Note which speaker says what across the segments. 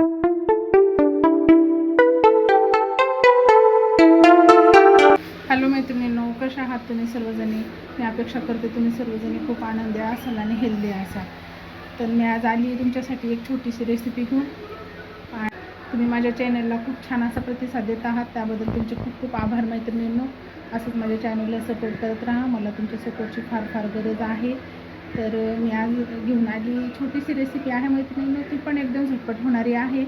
Speaker 1: Hello मैत्रिणींनो कशा आहात तुम्ही सर्वजणी? मी अपेक्षा करते तुम्ही सर्वजणी खूप आनंदी असाल आणि हेल्दी असाल. तर मी आज आली तुमच्यासाठी एक छोटीशी रेसिपी घेऊन. तुम्ही माझ्या चॅनलला खूप छान असा प्रतिसाद देत आहात. त्याबद्दल तुमचे खूप खूप आभार मैत्रिणींनो. असंच माझ्या चॅनलला सपोर्ट करत राहा. मला तुमच्या सपोर्टची फार फार गरज आहे. तर मी आज घेऊन आली. छोटीशी रेसिपी आहे मैत्रिणींनो ती पण एकदम झटपट होणारी आहे.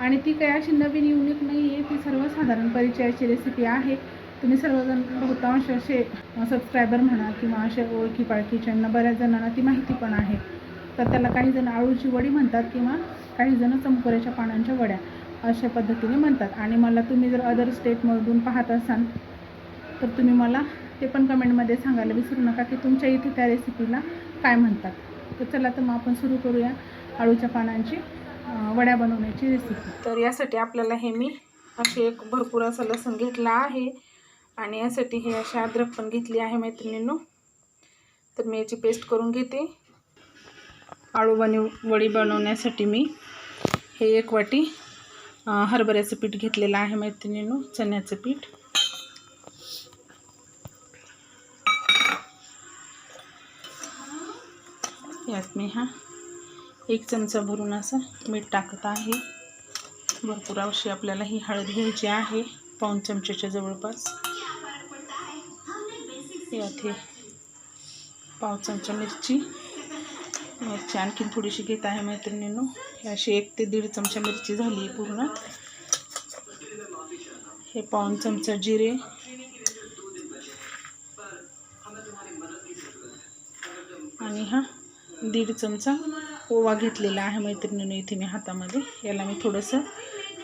Speaker 1: आणि ती काही अशी नवीन युनिक नाही आहे ती सर्वसाधारण परिचयाची रेसिपी आहे. तुम्ही सर्वजण बहुतांश असे सबस्क्रायबर म्हणा किंवा असे ओळखी पाळखीच्यांना बऱ्याच जणांना ती माहिती पण आहे. तर त्याला काही जण आळूची वडी म्हणतात किंवा काही जण चमकोऱ्याच्या पानांच्या वड्या अशा पद्धतीने म्हणतात. आणि मला तुम्ही जर अदर स्टेटमधून पाहत असाल तर तुम्ही मला ते पण कमेंटमध्ये सांगायला विसरू नका की तुमच्या इथे त्या रेसिपीला काय म्हणतात? तर चला तर मग आपण सुरू करूया आळूच्या पानांची वड्या बनवण्याची रेसिपी तर यासाठी आपल्याला हे मी असे एक भरपूर असा लसूण घेतला आहे आणि यासाठी हे अशी अद्रक पण घेतली आहे मैत्रिणींनो. तर मी याची पेस्ट करून घेते. आळू बनव वडी बनवण्यासाठी मी हे एक वाटी हरभऱ्याचं पीठ घेतलेलं आहे मैत्रिणींनो चण्याचं पीठ. यात मी हा एक चमचा भरून असं मीठ टाकत आहे. भरपूर अशी आपल्याला ही हळद घ्यायची आहे पाऊण चमच्याच्या जवळपास. यात हे पाव चमचा मिरची. मिरची आणखीन थोडीशी घेत आहे मैत्रिणींनो. अशी एक ते दीड चमचा मिरची झाली पूर्ण. हे पाऊण चमचा जिरे. आणि हा दीड चमचा ओवा घेतलेला आहे मैत्रिणीने इथे मी हातामध्ये. याला मी थोडंसं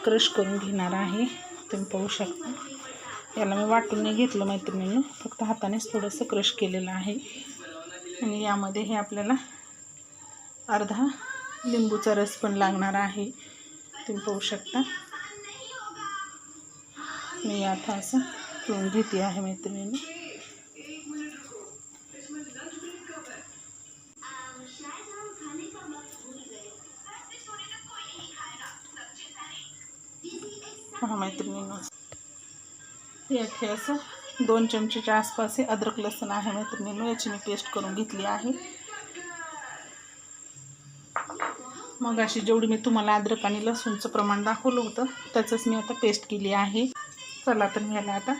Speaker 1: क्रश करून घेणार आहे. तुम्ही पाहू शकता. याला मी वाटून नाही घेतलं मैत्रिणीनं. फक्त हातानेच थोडंसं क्रश केलेलं आहे. आणि यामध्ये हे आपल्याला अर्धा लिंबूचा रस पण लागणार आहे. तुम्ही पाहू शकता. मी आता असं पिळून घेते आहे मैत्रिणीने. पहा मैत्रिणींना यात हे असं दोन चमचेच्या आसपास हे अद्रक लसूण आहे मैत्रिणींनो. याची मी पेस्ट करून घेतली आहे. मग अशी जेवढी मी तुम्हाला अद्रक आणि लसूणचं प्रमाण दाखवलं होतं त्याचंच मी आता पेस्ट केली आहे. चला तर मी आता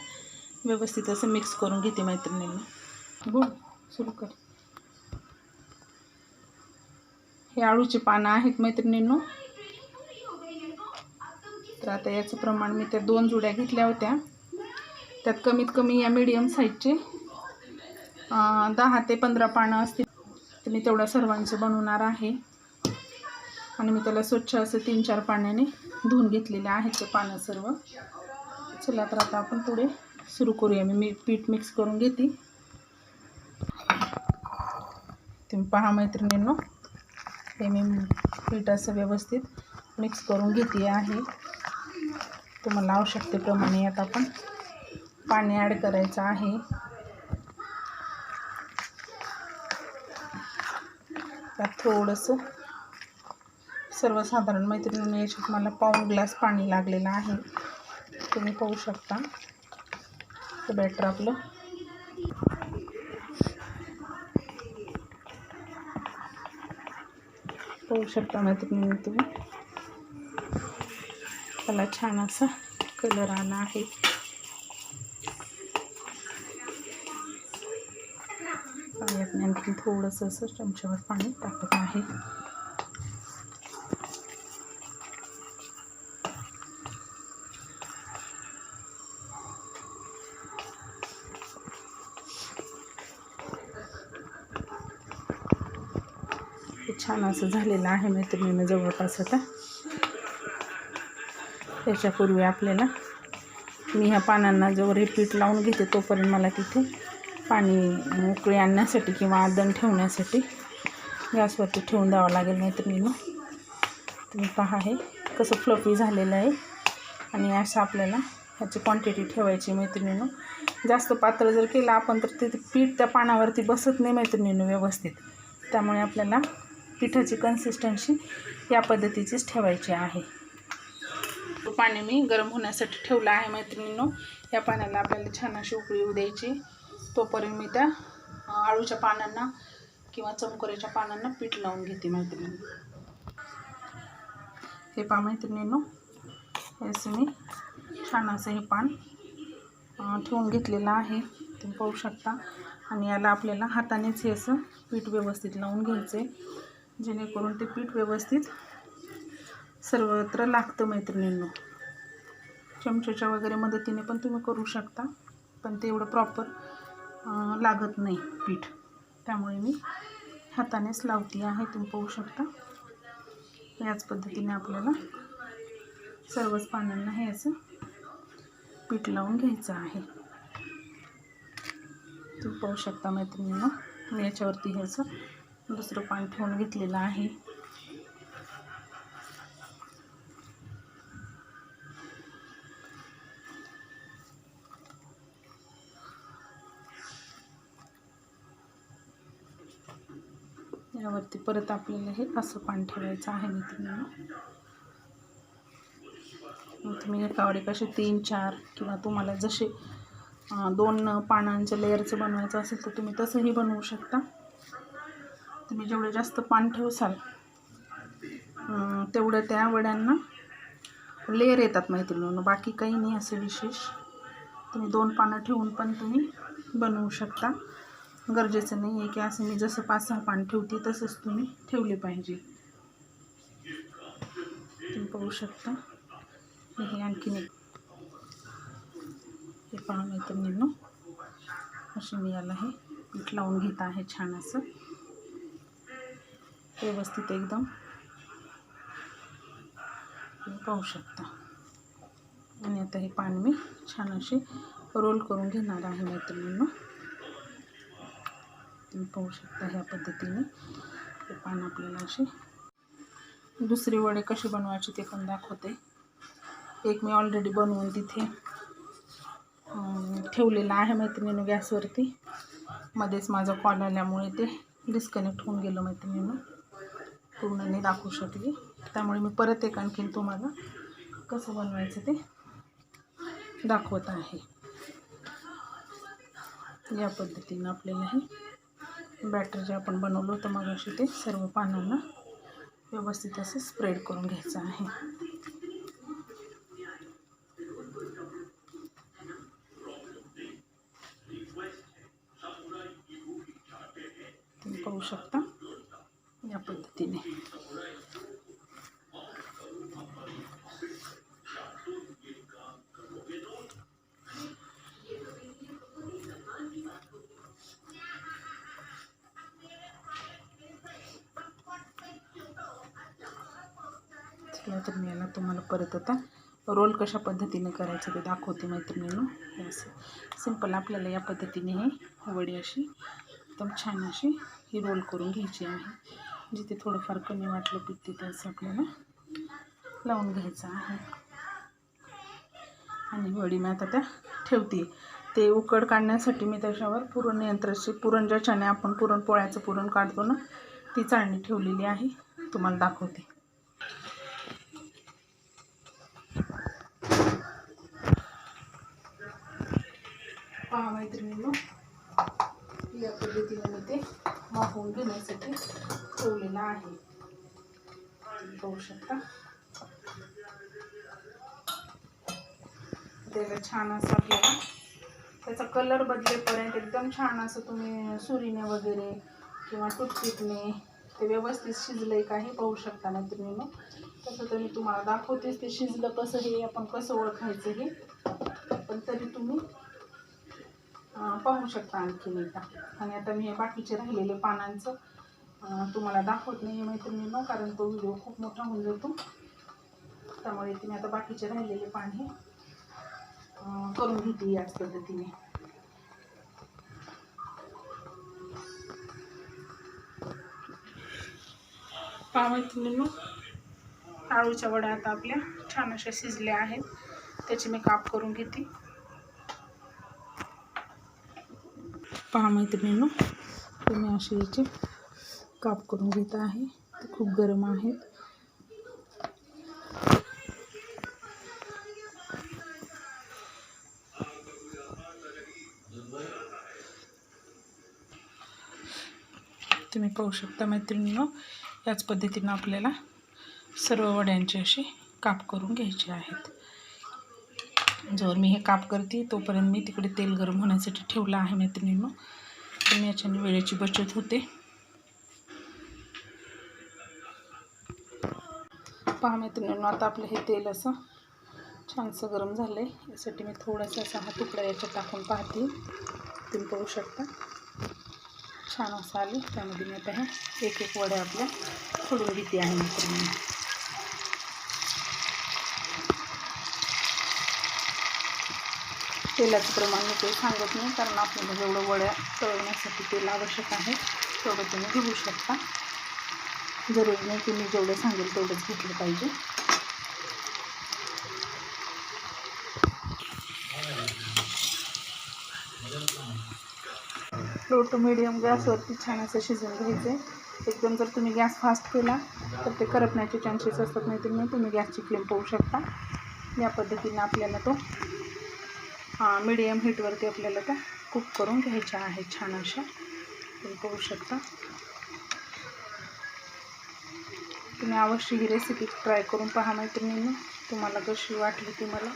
Speaker 1: व्यवस्थित असं मिक्स करून घेते मैत्रिणींनी. बोल सुरू कर. हे आळूची पानं आहेत मैत्रिणींनो. तर आता याचं प्रमाण मी त्या दोन जुड्या घेतल्या होत्या. त्यात कमीत कमी या मीडियम साईजचे दहा ते पंधरा पानं असतील. तर मी तेवढ्या सर्वांचं बनवणार आहे. आणि मी त्याला स्वच्छ असं तीन चार पाण्याने धुवून घेतलेले आहेत ते पानं सर्व. चला तर आता आपण पुढे सुरू करूया. मी मी पीठ मिक्स करून घेते. तुम्ही पहा मैत्रिणींनो हे मी पीठ असं व्यवस्थित मिक्स करून घेते आहे. तुम्हाला आवश्यकतेप्रमाणे यात आपण पाणी ॲड करायचं आहे. त्यात थोडंसं सर्वसाधारण मैत्रिणीने याच्यात मला पाऊण ग्लास पाणी लागलेलं आहे. तुम्ही पाहू शकता. ते बॅटर आपलं. पाहू शकता मैत्रिणी तुम्ही. त्याला छान असा कलर आला आहे. पाण्यात आणखी थोडंसं असं चमच्यावर पाणी टाकत आहे. छान असं झालेलं आहे मैत्रिणीनं जवळपास आता. त्याच्यापूर्वी आपल्याला मी ह्या पानांना जोवर हे पीठ लावून घेते तोपर्यंत मला तिथे पाणी उकळी आणण्यासाठी किंवा आदण ठेवण्यासाठी गॅसवरती ठेवून द्यावं लागेल मैत्रिणीनं तुम्ही पहा हे कसं फ्लफी झालेलं आहे. आणि असं आपल्याला ह्याची क्वांटिटी ठेवायची मैत्रिणीनं. जास्त पातळ जर केलं आपण तर ते पीठ त्या पानावरती बसत नाही मैत्रिणीनं व्यवस्थित. त्यामुळे आपल्याला पिठाची कन्सिस्टन्सी या पद्धतीचीच ठेवायची आहे. पाणी मी गरम होण्यासाठी ठेवलं आहे मैत्रिणींनो. या पाण्याला आपल्याला छान अशी उकळी येऊ द्यायची. तोपर्यंत मी त्या आळूच्या पानांना किंवा चमकोऱ्याच्या पानांना पीठ लावून घेते मैत्रिणी हे पा मैत्रिणींनो. हे मी छान असं हे पान ठेवून घेतलेलं आहे. तुम्ही पाहू शकता. आणि याला आपल्याला हातानेच हे असं पीठ व्यवस्थित लावून घ्यायचं आहे जेणेकरून ते पीठ व्यवस्थित सर्वत्र लागतं मैत्रिणींनो. चमच्याच्या वगैरे मदतीने पण तुम्ही करू शकता पण ते एवढं प्रॉपर लागत नाही पीठ. त्यामुळे मी हातानेच लावती आहे तुम्ही पाहू शकता. याच पद्धतीने आपल्याला सर्वच पानांना हे असं पीठ लावून घ्यायचं आहे. तुम्ही पाहू शकता मैत्रिणींना मी याच्यावरती हे असं दुसरं पान ठेवून घेतलेलं आहे. यावरती परत आपल्याला हे असं पान ठेवायचं आहे मित्रांनो मग तुम्ही एकावर एक असे तीन चार किंवा तुम्हाला जसे दोन पानांच्या लेअरचं बनवायचं असेल तर तुम्ही तसंही बनवू शकता. तुम्ही जेवढं जास्त पान ठेवसाल तेवढं त्या वड्यांना लेअर येतात मैत्रिणींनो बाकी काही नाही असे विशेष. तुम्ही दोन पानं ठेवून पण तुम्ही बनवू शकता. गरजेचं नाही आहे की असं मी जसं पाच सहा पान ठेवते तसंच तुम्ही ठेवले पाहिजे. तुम्ही पाहू शकता. हे आणखीन एक. हे पहा मैत्रिणींनो. असे मी याला हे पीठ लावून घेत आहे छान असं. व्यवस्थित एकदम. तुम्ही पाहू शकता. आणि आता हे पान मी छान असे रोल करून घेणार आहे मैत्रिणींना. तुम्ही पाहू शकता ह्या पद्धतीने. हे पान आपल्याला असे दुसरी वडे कशी बनवायची ते पण दाखवते. एक मी ऑलरेडी बनवून तिथे ठेवलेलं आहे मैत्रिणीनं गॅसवरती. मध्येच माझा कॉल आल्यामुळे ते डिस्कनेक्ट होऊन गेलं मैत्रिणीनं. पूर्ण नाही दाखवू शकली. त्यामुळे मी परत एक आणखीन तुम्हाला कसं बनवायचं ते दाखवत आहे. या पद्धतीनं आपल्याला हे बॅटर जे आपण बनवलं होतं मग असे ते सर्व पानांना व्यवस्थित असं स्प्रेड करून घ्यायचं आहे. चला तर मी याला तुम्हाला परत आता रोल कशा पद्धतीने करायचं ते दाखवते मैत्रिणीनं. हे असं सिंपल आपल्याला या पद्धतीने हे वडी अशी एकदम छान अशी ही रोल करून घ्यायची आहे. जिथे थोडंफार कमी वाटलं पीठ तिथे असं आपल्याला लावून घ्यायचं आहे. आणि वडी मी आता त्या ठेवते. ते उकड काढण्यासाठी मी त्याच्यावर पुरण यंत्राची पुरण ज्याच्याने आपण पुरणपोळ्याचं पुरण काढतो ना ती चाळणी ठेवलेली आहे. तुम्हाला दाखवते. पहा मैत्रिणींनो या पद्धतीने मी ते वाहून घेण्यासाठी ठेवलेलं आहे. पाहू शकता. त्याला छान असं आपल्याला त्याचा कलर बदलेपर्यंत एकदम छान असं तुम्ही सुरीने वगैरे किंवा टूथपिकने ते व्यवस्थित शिजलंय का हे पाहू शकता मैत्रिणीनं. तसं तर मी तुम्हाला दाखवतेच ते शिजलं कसं हे आपण कसं ओळखायचं हे. पण तरी तुम्ही पाहू शकता आणखीन एकदा. आणि आता मी हे बाकीचे राहिलेले पानांचं तुम्हाला दाखवत नाही मैत्रिणीनं कारण तो व्हिडिओ खूप मोठा होऊन जातो. त्यामुळे ते आता बाकीचे राहिलेले पान हे करून घेते याच पद्धतीने. पहा मैत्रिणींनो आळूच्या वड्या आता आपल्या छान अशा शिजल्या आहेत. त्याची मी काप करून घेते. पहा मैत्रिणींनो तुम्ही अशी याचे काप करून घेत आहे. ते खूप गरम आहेत. तुम्ही पाहू शकता मैत्रिणींनो याच पद्धतीनं आपल्याला सर्व वड्यांची अशी काप करून घ्यायची आहेत. जर मी हे काप करते तोपर्यंत मी तिकडे तेल गरम होण्यासाठी ठेवलं आहे मैत्रिणींनो. पण याच्याने वेळेची बचत होते. पहा मैत्रिणींनो आता आपलं हे तेल असं छानसं गरम झालं आहे यासाठी मी थोडासा असा हा तुकडा याच्यात टाकून पाहते. तुम्ही पाहू शकता. छान असं आले. त्यामध्ये मी आता हे एक एक वड्या आपल्या सोडून घेते आहे मैत्रिणी तेलाचं प्रमाण मी काही सांगत नाही कारण आपल्याला जेवढं वड्या तळवण्यासाठी तेल आवश्यक आहे तेवढं तुम्ही घेऊ शकता. जरूर नाही की मी जेवढं सांगेल तेवढंच घेतलं पाहिजे. लो टू मिडियम गॅसवरती छान असं शिजून घ्यायचं आहे एकदम जर तुम्ही गॅस फास्ट केला तर ते करपण्याचे चान्सेस असतात नाही तर तुम्ही गॅसची फ्लेम पाहू शकता. या पद्धतीने आपल्याला तो मीडियम हीटवरती आपल्याला त्या कुक करून घ्यायच्या आहेत छान अशा. तुम्ही पाहू शकता. तुम्ही अवश्य ही रेसिपी ट्राय करून पहा मैत्रिणींनी. तुम्हाला कशी वाटली ती मला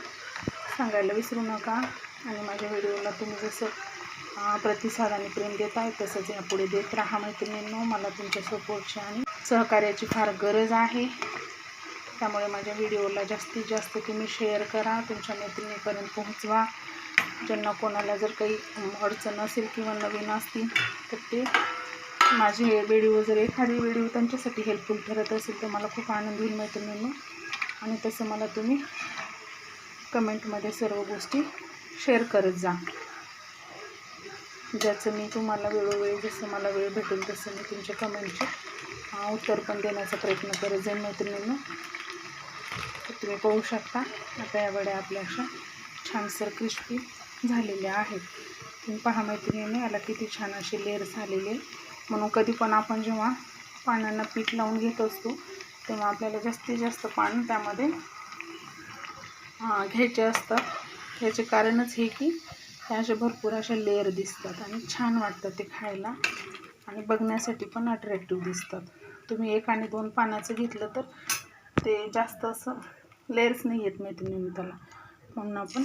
Speaker 1: सांगायला विसरू नका. आणि माझ्या व्हिडिओला तुम्ही जसं प्रतिसाद आणि प्रेम देत आहे तसंच यापुढे देत राहा मैत्रिणींनो. मला तुमच्या सपोर्टची आणि सहकार्याची फार गरज आहे. त्यामुळे माझ्या व्हिडिओला जास्तीत जास्त तुम्ही शेअर करा. तुमच्या मैत्रिणीपर्यंत पोहोचवा. ज्यांना कोणाला जर काही अडचण असेल किंवा नवीन असतील तर ते माझे व्हिडिओ जर एखादी व्हिडिओ त्यांच्यासाठी हेल्पफुल ठरत असेल तर मला खूप आनंद होईल मैत्रिणींनो आणि तसं मला तुम्ही कमेंटमध्ये सर्व गोष्टी शेअर करत जा. ज्याचं मी तुम्हाला वेळोवेळी जसं मला वेळ भेटेल तसं मी तुमच्या कमेंटचे उत्तर पण देण्याचा प्रयत्न करत जाईन मैत्रिणींना. तर तुम्ही पाहू शकता आता यावेळे आपल्या अशा छानसर क्रिस्पी झालेल्या आहेत. तुम्ही पहा मैत्रिणीने याला किती छान असे लेअर्स आलेले. म्हणून कधी पण आपण जेव्हा पानांना पीठ लावून घेत असतो तेव्हा आपल्याला जास्तीत जास्त पान त्यामध्ये घ्यायचे असतात. याचे कारणच हे की त्या असे भरपूर असे लेअर दिसतात आणि छान वाटतं ते खायला आणि बघण्यासाठी पण अट्रॅक्टिव्ह दिसतात. तुम्ही एक आणि दोन पानाचं घेतलं तर ते जास्त असं लेअर्स नाही येत मैत्रिणी त्याला. म्हणून आपण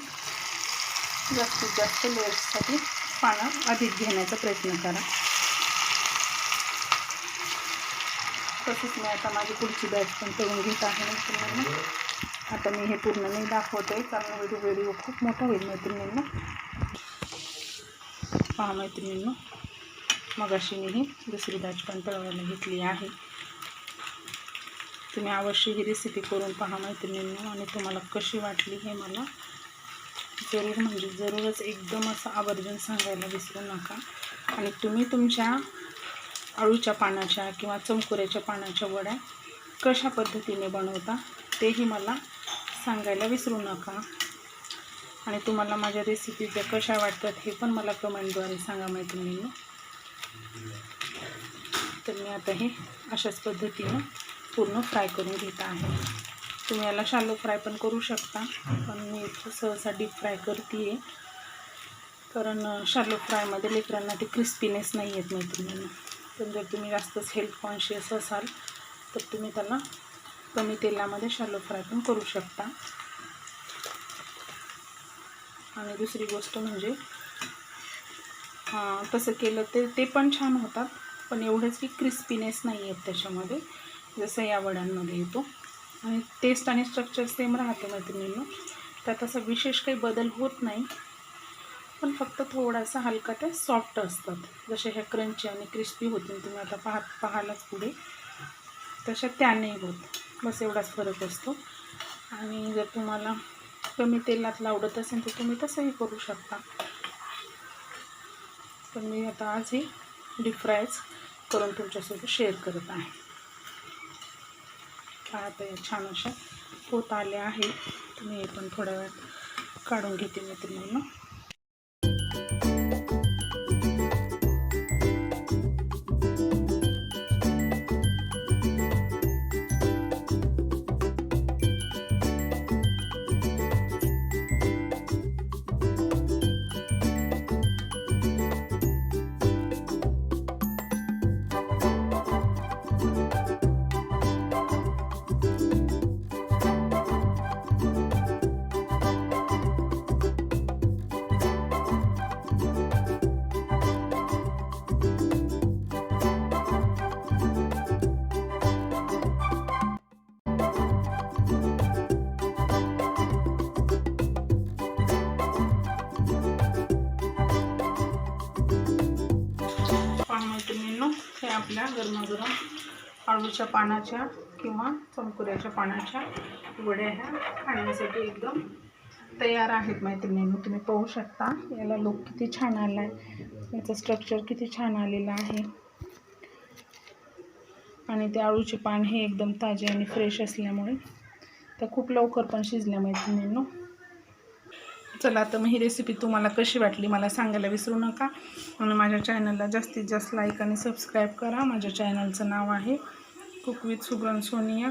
Speaker 1: जास्तीत जास्त लेअर्ससाठी पानं अधिक घेण्याचा प्रयत्न करा. तसंच मी आता माझी पुढची बॅच पण तळून घेत आहे मैत्रिणींना आता मी हे पूर्ण नाही दाखवते कारण व्हिडिओ व्हिडिओ खूप मोठा होईल मैत्रिणींना. पहा मैत्रिणींना. मग अशी मी ही दुसरी बॅच पण तळवायला घेतली आहे. तुम्ही अवश्य ही रेसिपी करून पहा मैत्रिणींनो. आणि तुम्हाला कशी वाटली हे मला जरूर म्हणजे जरूरच एकदम असं आवर्जून सांगायला विसरू नका. आणि तुम्ही तुमच्या अळूच्या पानाच्या किंवा चमकुऱ्याच्या पानाच्या वड्या कशा पद्धतीने बनवता तेही मला सांगायला विसरू नका. आणि तुम्हाला माझ्या रेसिपी ज्या कशा वाटतात हे पण मला कमेंटद्वारे सांगा मैत्रिणींनो. तर मी आता हे अशाच पद्धतीनं पूर्ण फ्राय करून घेत आहे. तुम्ही याला शालो फ्राय पण करू शकता पण मी इथं सहसा डीप फ्राय करते आहे कारण शालो फ्रायमध्ये लेकरांना ते क्रिस्पीनेस नाही येत मैत्रिणींना पण जर तुम्ही जास्तच हेल्थ कॉन्शियस असाल तर तुम्ही त्याला कमी तेलामध्ये शालो फ्राय पण करू शकता. आणि दुसरी गोष्ट म्हणजे हां तसं केलं ते ते पण छान होतात पण एवढंच की क्रिस्पीनेस नाही येत त्याच्यामध्ये. जसं या वड्यांमध्ये येतो. आणि टेस्ट आणि स्ट्रक्चर सेम राहतं मैत्रिणींनो. त्यात असा विशेष काही बदल होत नाही. पण फक्त थोडासा हलका त्या सॉफ्ट असतात. जसे ह्या क्रंची आणि क्रिस्पी होतील तुम्ही आता पाहा पाहालाच पुढे. तशा त्या नाही होत. बस एवढाच फरक असतो. आणि जर तुम्हाला कमी तेलात आवडत असेल तर तुम्ही तसंही करू शकता. तर मी आता आज ही डीप फ्रायच करून तुमच्यासोबत शेअर करत आहे. आता या छान अशा होत आल्या आहेत. तुम्ही हे पण थोड्या वेळ काढून घेते मैत्रिणींना आपल्या गरमागरम आळूच्या पानाच्या किंवा चमकुऱ्याच्या पानाच्या वड्या ह्या खाण्यासाठी एकदम तयार आहेत मैत्रिणींनी. तुम्ही पाहू शकता याला लुक किती छान आला आहे याचं स्ट्रक्चर किती छान आलेलं आहे. आणि ते आळूचे पान हे एकदम ताजे आणि फ्रेश असल्यामुळे त्या खूप लवकर पण शिजल्या मैत्रिणींनो. चला तर मग ही रेसिपी तुम्हाला कशी वाटली मला सांगायला विसरू नका. आणि माझ्या चॅनलला जास्तीत जास्त लाईक आणि सबस्क्राईब करा. माझ्या चॅनलचं नाव आहे कुक विथ सुगरण सोनिया.